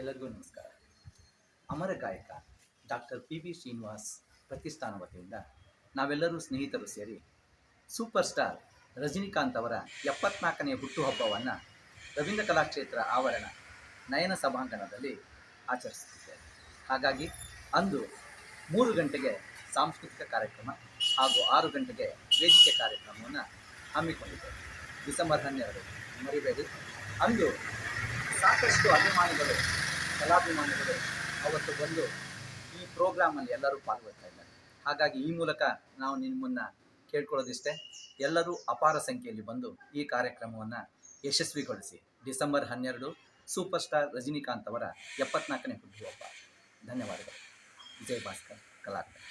ಎಲ್ಲರಿಗೂ ನಮಸ್ಕಾರ. ಅಮರ ಗಾಯಕ ಡಾಕ್ಟರ್ ಪಿ ವಿ ಶ್ರೀನಿವಾಸ್ ಪ್ರತಿಷ್ಠಾನ ವತಿಯಿಂದ ನಾವೆಲ್ಲರೂ ಸ್ನೇಹಿತರು ಸೇರಿ ಸೂಪರ್ ಸ್ಟಾರ್ ರಜನಿಕಾಂತ್ ಅವರ ಎಪ್ಪತ್ನಾಲ್ಕನೇ ಹುಟ್ಟುಹಬ್ಬವನ್ನು ರವೀಂದ್ರ ಕಲಾಕ್ಷೇತ್ರ ಆವರಣ ನಯನ ಸಭಾಂಗಣದಲ್ಲಿ ಆಚರಿಸುತ್ತಿದ್ದೇವೆ. ಹಾಗಾಗಿ ಅಂದು ಮೂರು ಗಂಟೆಗೆ ಸಾಂಸ್ಕೃತಿಕ ಕಾರ್ಯಕ್ರಮ ಹಾಗೂ ಆರು ಗಂಟೆಗೆ ವೇದಿಕೆ ಕಾರ್ಯಕ್ರಮವನ್ನು ಹಮ್ಮಿಕೊಂಡಿದ್ದೇವೆ. ಡಿಸೆಂಬರ್ ಹನ್ನೆರಡು, ಮರಿಬೇಡಿ. ಅಂದು ಸಾಕಷ್ಟು ಅಭಿಮಾನಿಗಳು ಕಲಾಭಿಮಾನಿಗಳು ಅವತ್ತು ಬಂದು ಈ ಪ್ರೋಗ್ರಾಮಲ್ಲಿ ಎಲ್ಲರೂ ಪಾಲ್ಗೊಳ್ತಾ ಇದ್ದಾರೆ. ಹಾಗಾಗಿ ಈ ಮೂಲಕ ನಾವು ನಿಮ್ಮನ್ನು ಕೇಳ್ಕೊಳ್ಳೋದಿಷ್ಟೇ. ಎಲ್ಲರೂ ಅಪಾರ ಸಂಖ್ಯೆಯಲ್ಲಿ ಬಂದು ಈ ಕಾರ್ಯಕ್ರಮವನ್ನು ಯಶಸ್ವಿಗೊಳಿಸಿ. ಡಿಸೆಂಬರ್ ಹನ್ನೆರಡು ಸೂಪರ್ ಸ್ಟಾರ್ ರಜನಿಕಾಂತ್ ಅವರ ಎಪ್ಪತ್ನಾಲ್ಕನೇ ಹುಟ್ಟುಹಬ್ಬ. ಧನ್ಯವಾದಗಳು. ವಿಜಯ್ ಭಾಸ್ಕರ್ ಕಲಾಕಾರ